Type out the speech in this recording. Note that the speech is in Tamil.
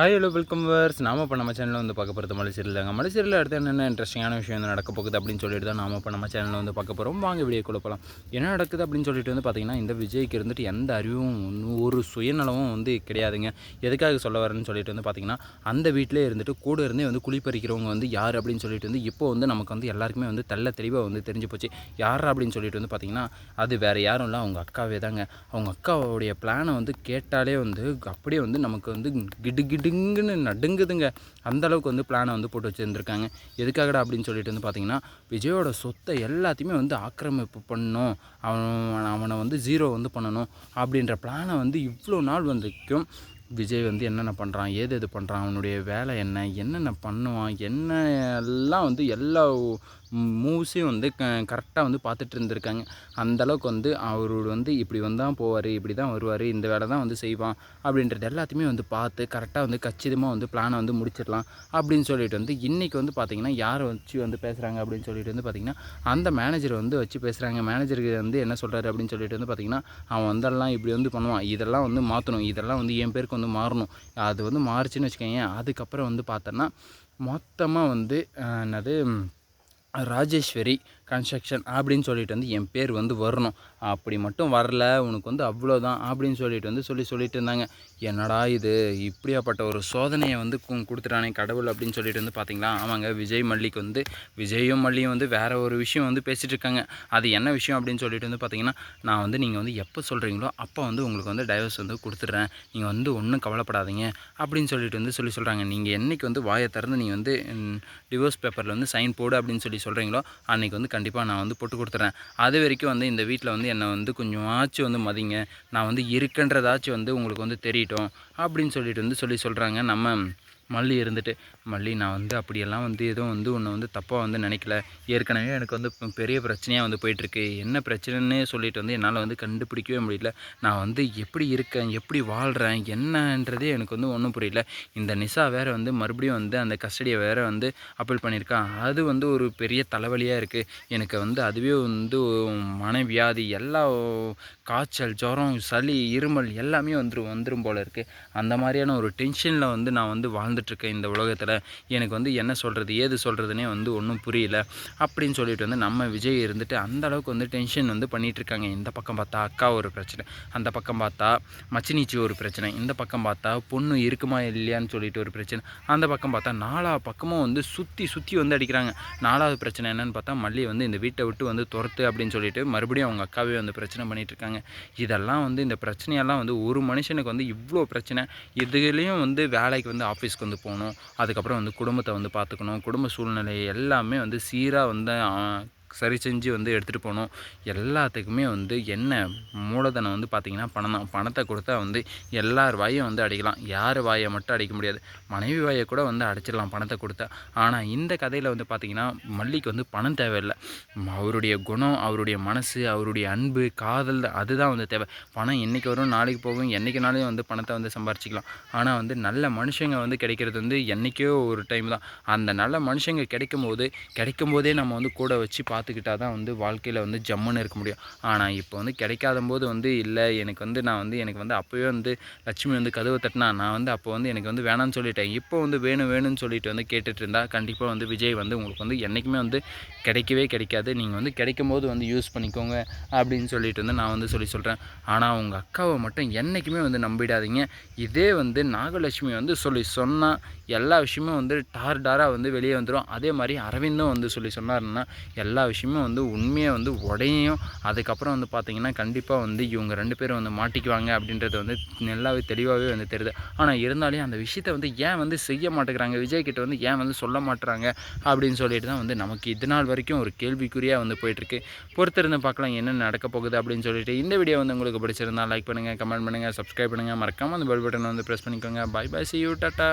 ஹாய் ஹலோ வெல்கம் வர்ஸ் நாம இப்போ நம்ம சேனலில் வந்து பார்க்க போகிறது மலைச்சேரியில்ங்க மலைச்சேரியில் அடுத்து என்னென்ன இன்ட்ரெஸ்டிங்கான விஷயம் வந்து நடக்க போகுது அப்படின்னு சொல்லிட்டு தான் நாம இப்போ நம்ம சேனலில் வந்து பார்க்க போகிறோம் வாங்க வீடியோ கொடுப்பலாம் என்ன நடக்குது அப்படின்னு சொல்லிட்டு வந்து பார்த்திங்கன்னா இந்த விஜய்க்கு இருந்துட்டு எந்த அறிவும் ஒரு சுயநலமும் வந்து கிடையாதுங்க. எதுக்காக சொல்ல வரேன்னு சொல்லிட்டு வந்து பார்த்திங்கன்னா அந்த வீட்டிலே இருந்துட்டு கூட இருந்தே வந்து குளிப்பறிக்கிறவங்க வந்து யார் அப்படின்னு சொல்லிட்டு வந்து இப்போ வந்து நமக்கு வந்து எல்லாருக்குமே வந்து தெல்ல தெளிவாக வந்து தெரிஞ்சு போச்சு. யார் அப்படின்னு சொல்லிட்டு வந்து பார்த்திங்கன்னா அது வேறு யாரும் இல்லை. அவங்க அக்காவே தாங்க. அவங்க அக்காவுடைய பிளானை வந்து கேட்டாலே வந்து அப்படியே வந்து நமக்கு வந்து கிடு கிடு நடுங்குன்னு நடுங்குதுங்க. அந்த அளவுக்கு வந்து பிளானை வந்து போட்டு வச்சுருந்துருக்காங்க. எதுக்காகடா அப்படின்னு சொல்லிட்டு வந்து பார்த்தீங்கன்னா விஜயோட சொத்தை எல்லாத்தையுமே வந்து ஆக்கிரமிப்பு பண்ணணும் அவன் அவனை வந்து ஜீரோ வந்து பண்ணணும். அப்படின்ற பிளானை வந்து இவ்வளோ நாள் வந்திருக்கும் விஜய் வந்து என்னென்ன பண்ணுறான் ஏது எது பண்ணுறான் அவனுடைய வேலை என்ன என்னென்ன பண்ணுவான் என்ன எல்லாம் வந்து எல்லா மூவ்ஸையும் வந்து க கரெக்டாக வந்து பார்த்துட்டு இருந்திருக்காங்க. அந்தளவுக்கு வந்து அவர் வந்து இப்படி வந்தால் போவார் இப்படி தான் வருவார் இந்த வேலை தான் வந்து செய்வான் அப்படின்றது எல்லாத்தையுமே வந்து பார்த்து கரெக்டாக வந்து கச்சிதமாக வந்து பிளானை வந்து முடிச்சிடலாம் அப்படின்னு சொல்லிட்டு வந்து இன்றைக்கி வந்து பார்த்திங்கன்னா யாரை வச்சு வந்து பேசுகிறாங்க அப்படின்னு சொல்லிட்டு வந்து பார்த்திங்கன்னா அந்த மேனேஜர் வந்து வச்சு பேசுகிறாங்க மேனேஜருக்கு வந்து என்ன சொல்கிறாரு அப்படின்னு சொல்லிட்டு வந்து பார்த்திங்கன்னா அவன் வந்தெல்லாம் இப்படி வந்து பண்ணுவான். இதெல்லாம் வந்து மாற்றணும் இதெல்லாம் வந்து என் பேருக்கு வந்து மாறணும். அது வந்து மாறுச்சுன்னு வச்சுக்கோங்க அதுக்கப்புறம் வந்து பார்த்தோன்னா மொத்தமாக வந்து என்னது ராஜேஸ்வரி கன்ஸ்ட்ரக்ஷன் அப்படின்னு சொல்லிட்டு வந்து என் பேர் வந்து வரணும். அப்படி மட்டும் வரல உனக்கு வந்து அவ்வளோதான் அப்படின்னு சொல்லிட்டு வந்து சொல்லி சொல்லிட்டு இருந்தாங்க. என்னடா இது இப்படியாப்பட்ட ஒரு சோதனையை வந்து கொடுத்துட்டானே கடவுள் அப்படின்னு சொல்லிட்டு வந்து பார்த்தீங்களா ஆமாங்க விஜய் மல்லிக்கு வந்து விஜயும் மல்லியும் வந்து வேறு ஒரு விஷயம் வந்து பேசிகிட்டு இருக்காங்க. அது என்ன விஷயம் அப்படின்னு சொல்லிட்டு வந்து பார்த்தீங்கன்னா நான் வந்து நீங்கள் வந்து எப்போ சொல்கிறீங்களோ அப்போ வந்து உங்களுக்கு வந்து டைவர்ஸ் வந்து கொடுத்துட்றேன். நீங்கள் வந்து ஒன்றும் கவலைப்படாதீங்க அப்படின்னு சொல்லிட்டு வந்து சொல்லி சொல்கிறாங்க நீங்கள் என்றைக்கு வந்து வாயை திறந்து நீங்கள் வந்து டிவோர்ஸ் பேப்பரில் வந்து சைன் போடு அப்படின்னு சொல்லி சொல்கிறீங்களோ அன்றைக்கி வந்து கண்டிப்பாக நான் வந்து போட்டு கொடுத்துட்றேன் அது வரைக்கும் வந்து இந்த வீட்டில் வந்து என்னை வந்து கொஞ்சமாச்சும் வந்து மதிங்க. நான் வந்து இருக்குன்றதாச்சும் வந்து உங்களுக்கு வந்து தெரியட்டும். அப்படின்னு சொல்லிட்டு வந்து சொல்லி சொல்கிறாங்க நம்ம மல்லி இருந்துட்டு மல்லி நான் வந்து அப்படியெல்லாம் வந்து எதுவும் வந்து உன்னை வந்து தப்பாக வந்து நினைக்கல. ஏற்கனவே எனக்கு வந்து பெரிய பிரச்சனையாக வந்து போயிட்டுருக்கு. என்ன பிரச்சனைன்னு சொல்லிட்டு வந்து என்னால் வந்து கண்டுபிடிக்கவே முடியல. நான் வந்து எப்படி இருக்கேன்? எப்படி வாழ்கிறேன் என்னன்றதே எனக்கு வந்து ஒன்றும் புரியல. இந்த நிசா வேறு வந்து மறுபடியும் வந்து அந்த கஸ்டடியை வேறு வந்து அப்பீல் பண்ணியிருக்கான். அது வந்து ஒரு பெரிய தலைவலியாக இருக்குது எனக்கு வந்து அதுவே வந்து மனவியாதி எல்லா காய்ச்சல் ஜுரம் சளி இருமல் எல்லாமே வந்துடும் வந்துடும் போல் இருக்குது அந்த மாதிரியான ஒரு டென்ஷனில் வந்து நான் வந்து வாழ்ந்துட்டுருக்கேன் இந்த உலகத்தில். எனக்கு வந்து என்ன சொல்கிறது ஏது சொல்கிறதுனே வந்து ஒன்றும் புரியல. அப்படின்னு சொல்லிட்டு வந்து நம்ம விஜய் இருந்துட்டு அந்த அளவுக்கு வந்து டென்ஷன் வந்து பண்ணிகிட்ருக்காங்க இந்த பக்கம் பார்த்தா அக்கா ஒரு பிரச்சனை அந்த பக்கம் பார்த்தா மச்சினிச்சி ஒரு பிரச்சனை இந்த பக்கம் பார்த்தா பொண்ணு இருக்குமா இல்லையான்னு சொல்லிட்டு ஒரு பிரச்சனை அந்த பக்கம் பார்த்தா நாலா பக்கமும் வந்து சுற்றி சுற்றி வந்து அடிக்கிறாங்க. நாலாவது பிரச்சனை என்னென்னு பார்த்தா மல்லி வந்து இந்த வீட்டை விட்டு வந்து துரத்து அப்படின்னு சொல்லிட்டு மறுபடியும் அவங்க அக்காவே வந்து பிரச்சனை பண்ணிகிட்ருக்காங்க இதெல்லாம் வந்து இந்த பிரச்சனையெல்லாம் வந்து ஒரு மனுஷனுக்கு வந்து இவ்வளோ பிரச்சனை இதுலேயும் வந்து வேலைக்கு வந்து ஆஃபீஸ்க்கு வந்து போகணும். அதுக்கப்புறம் வந்து குடும்பத்தை வந்து பார்த்துக்கணும். குடும்ப சூழ்நிலை எல்லாமே வந்து சீராக வந்து சரி செஞ்சு வந்து எடுத்துகிட்டு போகணும் எல்லாத்துக்குமே வந்து என்ன மூலதனம் வந்து பார்த்திங்கன்னா பணம் தான். பணத்தை கொடுத்தா வந்து எல்லார் வாயும் வந்து அடிக்கலாம். யார் வாயை மட்டும் அடிக்க முடியாது. மனைவி வாயை கூட வந்து அடிச்சிடலாம் பணத்தை கொடுத்தா. ஆனால் இந்த கதையில் வந்து பார்த்திங்கன்னா மல்லிக்கு வந்து பணம் தேவையில்லை. அவருடைய குணம் அவருடைய மனசு அவருடைய அன்பு காதல் அதுதான் வந்து தேவை. பணம் என்றைக்கு வரும் நாளைக்கு போகும் என்றைக்குனாலையும் வந்து பணத்தை வந்து சம்பாரிச்சிக்கலாம். ஆனால் வந்து நல்ல மனுஷங்க வந்து கிடைக்கிறது வந்து என்றைக்கோ ஒரு டைம் தான். அந்த நல்ல மனுஷங்க கிடைக்கும் போது கிடைக்கும் போதே நம்ம வந்து கூட வச்சு பார்த்து பார்த்துக்கிட்டா தான் வந்து வாழ்க்கையில் வந்து ஜம்முன்னு இருக்க முடியும். ஆனால் இப்போ வந்து கிடைக்காத போது வந்து இல்லை எனக்கு வந்து நான் வந்து எனக்கு வந்து அப்போயே வந்து லட்சுமி வந்து கதவை தட்டினா நான் வந்து அப்போ வந்து எனக்கு வந்து வேணாம்னு சொல்லிட்டேன். இப்போ வந்து வேணும் வேணும்னு சொல்லிட்டு வந்து கேட்டுட்டு இருந்தால் கண்டிப்பாக வந்து விஜய் வந்து உங்களுக்கு வந்து என்றைக்குமே வந்து கிடைக்கவே கிடைக்காது. நீங்கள் வந்து கிடைக்கும் போது வந்து யூஸ் பண்ணிக்கோங்க அப்படின்னு சொல்லிட்டு வந்து நான் வந்து சொல்லி சொல்கிறேன் ஆனால் உங்கள் அக்காவை மட்டும் என்றைக்குமே வந்து நம்பிடாதீங்க. இதே வந்து நாகலட்சுமி வந்து சொல்லி சொன்னால் எல்லா விஷயமும் வந்து டார் டாராக வந்து வெளியே வந்துடும் அதே மாதிரி அரவிந்தும் வந்து சொல்லி சொன்னார்னா எல்லா விஷயமும் வந்து உண்மையாக வந்து உடையும் அதுக்கப்புறம் வந்து பார்த்திங்கன்னா கண்டிப்பாக வந்து இவங்க ரெண்டு பேரும் வந்து மாட்டிக்குவாங்க அப்படின்றது வந்து நல்லாவே தெளிவாகவே வந்து தெரியுது. ஆனால் இருந்தாலும் அந்த விஷயத்தை வந்து ஏன் வந்து செய்ய மாட்டேங்கிறாங்க? விஜய் கிட்ட வந்து ஏன் வந்து சொல்ல மாட்டுறாங்க? அப்படின்னு சொல்லிட்டு தான் வந்து நமக்கு இது நாள் வரைக்கும் ஒரு கேள்விக்குறியாக வந்து போயிட்டுருக்கு. பொறுத்திருந்து பார்க்கலாம் என்ன நடக்க போகுது அப்படின்னு சொல்லிட்டு இந்த வீடியோ வந்து உங்களுக்கு பிடிச்சிருந்தா லைக் பண்ணுங்கள் கமெண்ட் பண்ணுங்கள் சப்ஸ்கிரைப் பண்ணுங்கள் மறக்காமல் அந்த பெல் பட்டன் வந்து ப்ரெஸ் பண்ணிக்கோங்க. Bye bye see you tata